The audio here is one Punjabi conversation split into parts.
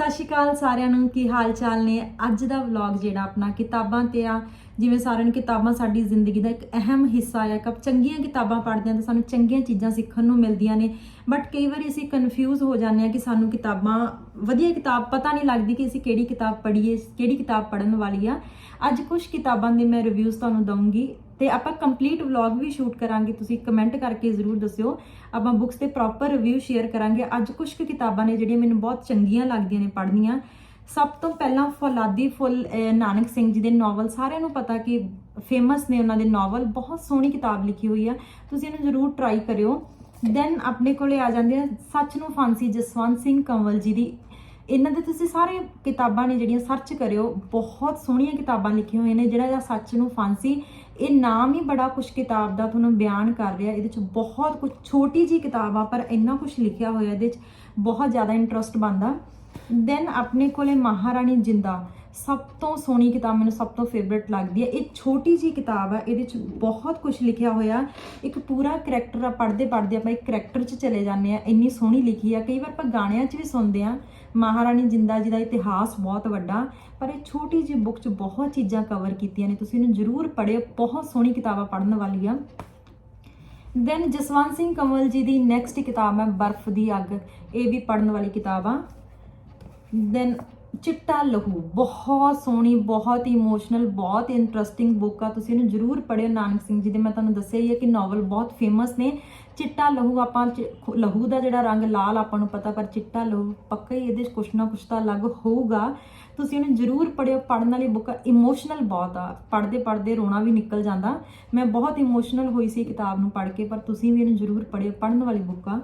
ਸਤਿ ਸ਼੍ਰੀ ਅਕਾਲ ਸਾਰਿਆਂ ਨੂੰ, ਕੀ ਹਾਲ ਚਾਲ ਨੇ? ਅੱਜ ਦਾ ਵਲੌਗ ਜਿਹੜਾ ਆਪਣਾ ਕਿਤਾਬਾਂ ਤੇ ਆ, ਜਿਵੇਂ ਸਾਰਿਆਂ ਨੂੰ ਕਿਤਾਬਾਂ ਸਾਡੀ ਜ਼ਿੰਦਗੀ ਦਾ ਇੱਕ ਅਹਿਮ ਹਿੱਸਾ ਆ ਕਬ ਚੰਗੀਆਂ ਕਿਤਾਬਾਂ ਪੜ੍ਹਦੇ ਹਾਂ ਤਾਂ ਸਾਨੂੰ ਚੰਗੀਆਂ ਚੀਜ਼ਾਂ ਸਿੱਖਣ ਨੂੰ ਮਿਲਦੀਆਂ ਨੇ। ਬਟ ਕਈ ਵਾਰੀ ਅਸੀਂ ਕਨਫਿਊਜ਼ ਹੋ ਜਾਂਦੇ ਆ ਕਿ ਸਾਨੂੰ ਕਿਤਾਬਾਂ, ਵਧੀਆ ਕਿਤਾਬ ਪਤਾ ਨਹੀਂ ਲੱਗਦੀ ਕਿ ਅਸੀਂ ਕਿਹੜੀ ਕਿਤਾਬ ਪੜ੍ਹੀਏ, ਕਿਹੜੀ ਕਿਤਾਬ ਪੜ੍ਹਨ ਵਾਲੀ ਆ। ਅੱਜ ਕੁਝ ਕਿਤਾਬਾਂ ਦੇ ਮੈਂ ਰਿਵਿਊਜ਼ ਤੁਹਾਨੂੰ ਦਵਾਂਗੀ ਤੇ ਆਪਾਂ ਕੰਪਲੀਟ ਵਲੌਗ ਵੀ ਸ਼ੂਟ ਕਰਾਂਗੇ, ਤੁਸੀਂ ਕਮੈਂਟ ਕਰਕੇ ਜ਼ਰੂਰ ਦੱਸਿਓ। ਆਪਾਂ ਬੁੱਕਸ ਤੇ ਪ੍ਰੋਪਰ ਰਿਵਿਊ ਸ਼ੇਅਰ ਕਰਾਂਗੇ। ਅੱਜ ਕੁਝ ਕੁ ਕਿਤਾਬਾਂ ਨੇ ਜਿਹੜੀਆਂ ਮੈਨੂੰ ਬਹੁਤ ਚੰਗੀਆਂ ਲੱਗਦੀਆਂ ਨੇ ਪੜ੍ਹਨੀਆਂ। ਸਭ ਤੋਂ ਪਹਿਲਾਂ ਫੌਲਾਦੀ ਫੁੱਲ ਨਾਨਕ ਸਿੰਘ ਜੀ ਦੇ ਨਾਵਲ ਸਾਰਿਆਂ ਨੂੰ ਪਤਾ ਕਿ ਫੇਮਸ ਨੇ ਉਹਨਾਂ ਦੇ ਨਾਵਲ ਬਹੁਤ ਸੋਹਣੀ ਕਿਤਾਬ ਲਿਖੀ ਹੋਈ ਆ। ਤੁਸੀਂ ਇਹਨੂੰ ਜ਼ਰੂਰ ਟਰਾਈ ਕਰਿਓ। ਦੈਨ ਆਪਣੇ ਕੋਲੇ ਆ ਜਾਂਦੇ ਆ ਸੱਚ ਨੂੰ ਫਾਂਸੀ, ਜਸਵੰਤ ਸਿੰਘ ਕੰਵਲ ਜੀ ਦੀ। ਇਹਨਾਂ ਦੇ ਤੁਸੀਂ ਸਾਰੇ ਕਿਤਾਬਾਂ ਨੇ ਜਿਹੜੀਆਂ ਸਰਚ ਕਰਿਓ। ਬਹੁਤ ਸੋਹਣੀਆਂ ਕਿਤਾਬਾਂ ਲਿਖੀਆਂ ਹੋਈਆਂ ਨੇ, ਜਿਹੜਾ ਸੱਚ ਨੂੰ ਫਾਂਸੀ ਇਹ ਨਾਮ ਹੀ ਬੜਾ ਕੁਝ ਕਿਤਾਬ ਦਾ ਤੁਹਾਨੂੰ ਬਿਆਨ ਕਰ ਰਿਹਾ। ਇਹਦੇ ਚ ਬਹੁਤ ਕੁਝ ਛੋਟੀ ਜੀ ਕਿਤਾਬ ਆ, ਪਰ ਇੰਨਾ ਕੁਝ ਲਿਖਿਆ ਹੋਇਆ ਇਹਦੇ ਚ, ਬਹੁਤ ਜ਼ਿਆਦਾ ਇੰਟਰਸਟ ਬੰਦਾ ਦੈਨ ਆਪਣੇ ਕੋਲੇ ਮਹਾਰਾਣੀ ਜਿੰਦਾ। ਸਭ ਤੋਂ ਸੋਹਣੀ ਕਿਤਾਬ ਮੈਨੂੰ ਸਭ ਤੋਂ ਫੇਵਰਿਟ ਲੱਗਦੀ ਹੈ। ਇਹ ਛੋਟੀ ਜੀ ਕਿਤਾਬ ਆ, ਇਹਦੇ ਚ ਬਹੁਤ ਕੁਝ ਲਿਖਿਆ ਹੋਇਆ। ਇੱਕ ਪੂਰਾ ਕਰੈਕਟਰ ਆ, ਪੜ੍ਹਦੇ ਪੜ੍ਹਦੇ ਆਪਾਂ ਇੱਕ ਕਰੈਕਟਰ 'ਚ ਚਲੇ ਜਾਂਦੇ ਆ। ਇੰਨੀ ਸੋਹਣੀ ਲਿਖੀ ਆ। ਕਈ ਵਾਰ ਆਪਾਂ ਗਾਣਿਆਂ 'ਚ ਵੀ ਸੁਣਦੇ ਆ। ਮਹਾਰਾਣੀ ਜਿੰਦਾ ਜੀ ਦਾ ਇਤਿਹਾਸ ਬਹੁਤ ਵੱਡਾ। ਪਰ ਇਹ ਛੋਟੀ ਜੀ ਬੁੱਕ 'ਚ ਬਹੁਤ ਚੀਜ਼ਾਂ ਕਵਰ ਕੀਤੀਆਂ ਨੇ। ਤੁਸੀਂ ਇਹਨੂੰ ਜ਼ਰੂਰ ਪੜ੍ਹਿਓ। ਬਹੁਤ ਸੋਹਣੀ ਕਿਤਾਬ ਆ ਪੜ੍ਹਨ ਵਾਲੀ ਆ। ਦੈਨ ਜਸਵੰਤ ਸਿੰਘ ਕੰਵਲ ਜੀ ਦੀ ਨੈਕਸਟ ਕਿਤਾਬ ਹੈ ਬਰਫ਼ ਦੀ ਅੱਗ। ਇਹ ਵੀ ਪੜ੍ਹਨ ਵਾਲੀ ਕਿਤਾਬ ਆ। ਦੈਨ ਚਿੱਟਾ ਲਹੂ, ਬਹੁਤ ਸੋਹਣੀ, ਬਹੁਤ ਇਮੋਸ਼ਨਲ ਬਹੁਤ ਇੰਟਰਸਟਿੰਗ ਬੁੱਕ ਆ, ਤੁਸੀਂ ਇਹਨੂੰ ਜ਼ਰੂਰ ਪੜ੍ਹਿਓ। ਨਾਨਕ ਸਿੰਘ ਜੀ ਦੇ ਮੈਂ ਤੁਹਾਨੂੰ ਦੱਸਿਆ ਹੀ ਹੈ ਕਿ ਨੋਵਲ ਬਹੁਤ ਫੇਮਸ ਨੇ। ਚਿੱਟਾ ਲਹੂ ਆਪਾਂ ਚ- ਲਹੂ ਦਾ ਜਿਹੜਾ ਰੰਗ ਲਾਲ ਆਪਾਂ ਨੂੰ ਪਤਾ, ਪਰ ਚਿੱਟਾ ਲਹੂ ਪੱਕਾ ਹੀ ਇਹਦੇ 'ਚ ਕੁਛ ਨਾ ਕੁਛ ਤਾਂ ਅਲੱਗ ਹੋਊਗਾ। ਤੁਸੀਂ ਇਹਨੂੰ ਜ਼ਰੂਰ ਪੜ੍ਹਿਓ, ਪੜ੍ਹਨ ਵਾਲੀ ਬੁੱਕ ਇਮੋਸ਼ਨਲ ਬਹੁਤ ਆ। ਪੜ੍ਹਦੇ ਪੜ੍ਹਦੇ ਰੋਣਾ ਵੀ ਨਿਕਲ ਜਾਂਦਾ। ਮੈਂ ਬਹੁਤ ਇਮੋਸ਼ਨਲ ਹੋਈ ਸੀ ਕਿਤਾਬ ਨੂੰ ਪੜ੍ਹ ਕੇ, ਪਰ ਤੁਸੀਂ ਵੀ ਇਹਨੂੰ ਜ਼ਰੂਰ ਪੜ੍ਹਿਓ, ਪੜ੍ਹਨ ਵਾਲੀ ਬੁੱਕ ਆ।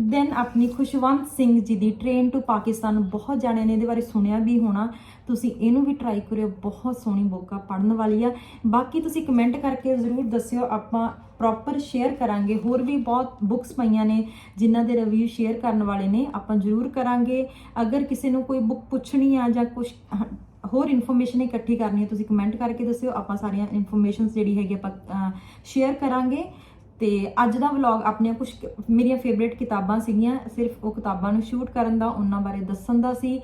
ਦੈਨ ਆਪਣੀ ਖੁਸ਼ਵੰਤ ਸਿੰਘ ਜੀ ਦੀ ਟ੍ਰੇਨ ਟੂ ਪਾਕਿਸਤਾਨ ਬਹੁਤ ਜਾਣਿਆਂ ਨੇ ਇਹਦੇ ਬਾਰੇ ਸੁਣਿਆ ਵੀ ਹੋਣਾ। ਤੁਸੀਂ ਇਹਨੂੰ ਵੀ ਟਰਾਈ ਕਰਿਓ, ਬਹੁਤ ਸੋਹਣੀ ਬੁੱਕ ਆ, ਪੜ੍ਹਨ ਵਾਲੀ ਆ। ਬਾਕੀ ਤੁਸੀਂ ਕਮੈਂਟ ਕਰਕੇ ਜ਼ਰੂਰ ਦੱਸਿਓ, ਆਪਾਂ ਪ੍ਰੋਪਰ ਸ਼ੇਅਰ ਕਰਾਂਗੇ। ਹੋਰ ਵੀ ਬਹੁਤ ਬੁੱਕਸ ਪਈਆਂ ਨੇ, ਜਿਨ੍ਹਾਂ ਦੇ ਰਿਵਿਊ ਸ਼ੇਅਰ ਕਰਨ ਵਾਲੇ ਨੇ, ਆਪਾਂ ਜ਼ਰੂਰ ਕਰਾਂਗੇ। ਅਗਰ ਕਿਸੇ ਨੂੰ ਕੋਈ ਬੁੱਕ ਪੁੱਛਣੀ ਆ ਜਾਂ ਕੁਝ ਹੋਰ ਇਨਫੋਰਮੇਸ਼ਨ ਇਕੱਠੀ ਕਰਨੀ ਹੈ ਤੁਸੀਂ ਕਮੈਂਟ ਕਰਕੇ ਦੱਸਿਓ। ਆਪਾਂ ਸਾਰੀਆਂ ਇਨਫੋਰਮੇਸ਼ਨਸ ਜਿਹੜੀ ਹੈਗੀ ਆਪਾਂ ਸ਼ੇਅਰ ਕਰਾਂਗੇ। ਤੇ ਅੱਜ ਦਾ ਵਲੌਗ ਆਪਣੀਆਂ ਕੁਝ ਮੇਰੀਆਂ ਫੇਵਰੇਟ ਕਿਤਾਬਾਂ ਸੀਗੀਆਂ, ਸਿਰਫ ਉਹ ਕਿਤਾਬਾਂ ਨੂੰ ਸ਼ੂਟ ਕਰਨ ਦਾ, ਉਹਨਾਂ ਬਾਰੇ ਦੱਸਣ ਦਾ ਸੀ।